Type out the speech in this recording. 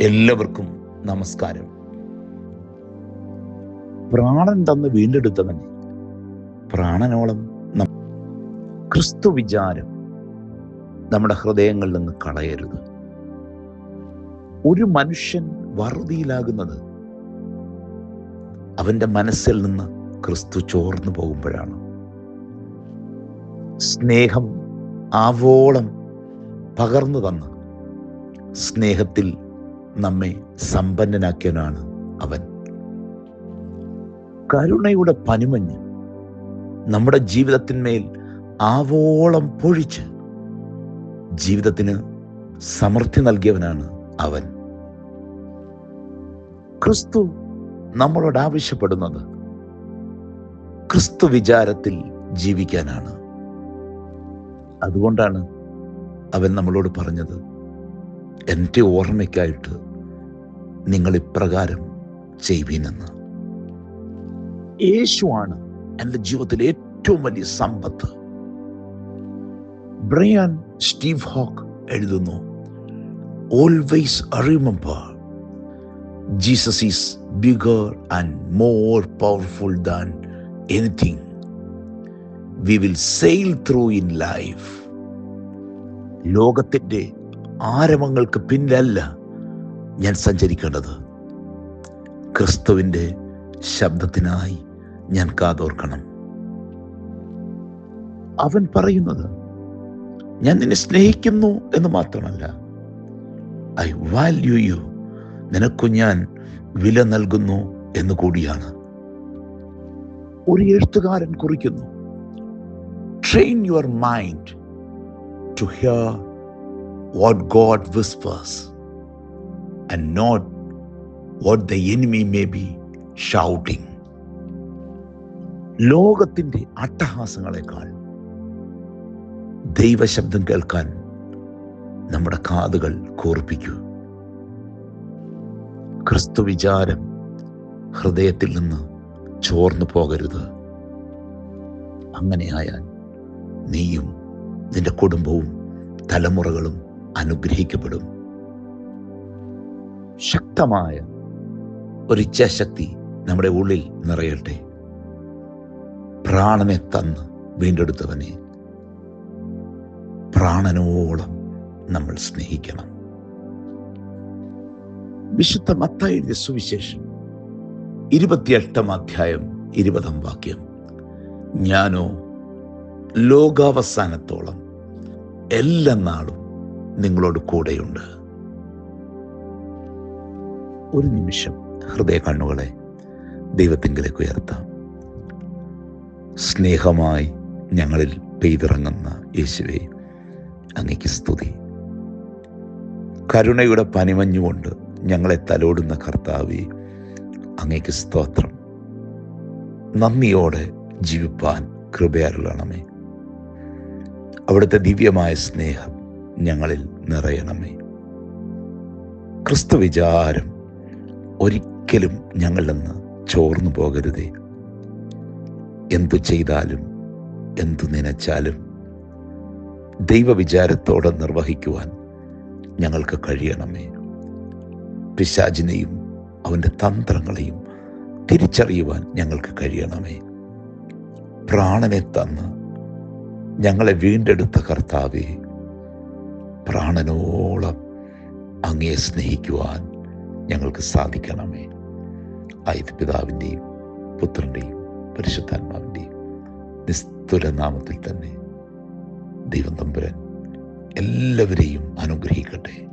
എല്ലാവർക്കും നമസ്കാരം. പ്രാണൻ തന്ന് വീണ്ടെടുത്തവൻ പ്രാണനോളം ക്രിസ്തു വിചാരം നമ്മുടെ ഹൃദയങ്ങളിൽ നിന്ന് കളയരുത്. ഒരു മനുഷ്യൻ വറുതിയിലാകുന്നത് അവന്റെ മനസ്സിൽ നിന്ന് ക്രിസ്തു ചോർന്നു പോകുമ്പോഴാണ്. സ്നേഹം ആവോളം പകർന്നു തന്ന് സ്നേഹത്തിൽ നമ്മെ സമ്പന്നനാക്കിയവനാണ് അവൻ. കരുണയുടെ പനിമഞ്ഞ് നമ്മുടെ ജീവിതത്തിന്മേൽ ആവോളം പൊഴിച്ച് ജീവിതത്തിന് സമൃദ്ധി നൽകിയവനാണ് അവൻ. ക്രിസ്തു നമ്മളോട് ആവശ്യപ്പെടുന്നത് ക്രിസ്തു വിചാരത്തിൽ ജീവിക്കാനാണ്. അതുകൊണ്ടാണ് അവൻ നമ്മളോട് പറഞ്ഞത് എന്റെ ഓർമ്മയ്ക്കായിട്ട് നിങ്ങൾ ഇപ്രകാരം ചെയ്യുവീനെന്ന്. യേശുവാണ് എന്റെ ജീവിതത്തിലെ ഏറ്റവും വലിയ സമ്പത്ത്. ബ്രയാൻ സ്റ്റീവ് ഹോക്ക് എഴുതുന്നു always remember Jesus is bigger and more powerful than anything we will sail through in life ലോകത്തിന്റെ ആരവങ്ങൾക്ക് പിന്നല്ല ഞാൻ സഞ്ചരിക്കേണ്ടത്. ക്രിസ്തുവിന്റെ ശബ്ദത്തിനായി ഞാൻ കാതോർക്കണം. അവൻ പറയുന്നത് ഞാൻ നിന്നെ സ്നേഹിക്കുന്നു എന്ന് മാത്രമല്ല ഐ വാല്യൂ യു നിനക്കു ഞാൻ വില നൽകുന്നു എന്ന് കൂടിയാണ്. ഒരു എഴുത്തുകാരൻ കുറിക്കുന്നു train your mind to hear what God whispers and not what the enemy may be shouting. ലോകത്തിന്റെ അട്ടഹാസങ്ങളെക്കാൾ ദൈവശബ്ദം കേൾക്കാൻ നമ്മുടെ കാതുകൾ കൂർപ്പിക്കൂ ക്രിസ്തു വിചാരം ഹൃദയത്തിൽ നിന്ന് ചോർന്നു പോകരുത് അങ്ങനെയായാൽ നീയും നിന്റെ കുടുംബവും തലമുറകളും അനുഗ്രഹിക്കപ്പെടും. ശക്തമായ ഒരു ഇച്ഛാശക്തി നമ്മുടെ ഉള്ളിൽ നിറയട്ടെ. പ്രാണനെ തന്ന് വീണ്ടെടുത്തവനെ പ്രാണനോളം നമ്മൾ സ്നേഹിക്കണം. വിശുദ്ധ മത്തായുടെ സുവിശേഷം ഇരുപത്തിയെട്ടാം അധ്യായം ഇരുപതാം വാക്യം. ഞാനോ ലോകാവസാനത്തോളം എല്ലാ നാളും നിങ്ങളോട് കൂടെയുണ്ട്. ഒരു നിമിഷം ഹൃദയ കണ്ണുകളെ ദൈവത്തിങ്കിലേക്ക് ഉയർത്താം. സ്നേഹമായി ഞങ്ങളിൽ പെയ്തിറങ്ങുന്ന യേശുവെ അങ്ങയ്ക്ക് സ്തുതി. കരുണയുടെ പനിമഞ്ഞുകൊണ്ട് ഞങ്ങളെ തലോടുന്ന കർത്താവി അങ്ങയ്ക്ക് സ്തോത്രം. നന്ദിയോടെ ജീവിപ്പാൻ കൃപയരുളണമേ അവിടുത്തെ ദിവ്യമായ സ്നേഹം ഞങ്ങളിൽ നിറയണമേ ക്രിസ്തു വിചാരം ഒരിക്കലും ഞങ്ങളിൽ നിന്ന് ചോർന്നു പോകരുതേ. എന്തു ചെയ്താലും എന്തു നനച്ചാലും ദൈവവിചാരത്തോടെ നിർവഹിക്കുവാൻ ഞങ്ങൾക്ക് കഴിയണമേ. പിശാചിനെയും അവന്റെ തന്ത്രങ്ങളെയും തിരിച്ചറിയുവാൻ ഞങ്ങൾക്ക് കഴിയണമേ. പ്രാണനെ തന്ന് ഞങ്ങളെ വീണ്ടെടുത്ത കർത്താവെ പ്രാണനോളം അങ്ങയെ സ്നേഹിക്കുവാൻ ഞങ്ങൾക്ക് സാധിക്കണമേ. ആയത് പിതാവിന്റെയും പുത്രന്റെയും പരിശുദ്ധാത്മാവിന്റെയും നിസ്തുല നാമത്തിൽ തന്നെ ദൈവം തമ്പുരൻ എല്ലാവരെയും അനുഗ്രഹിക്കട്ടെ.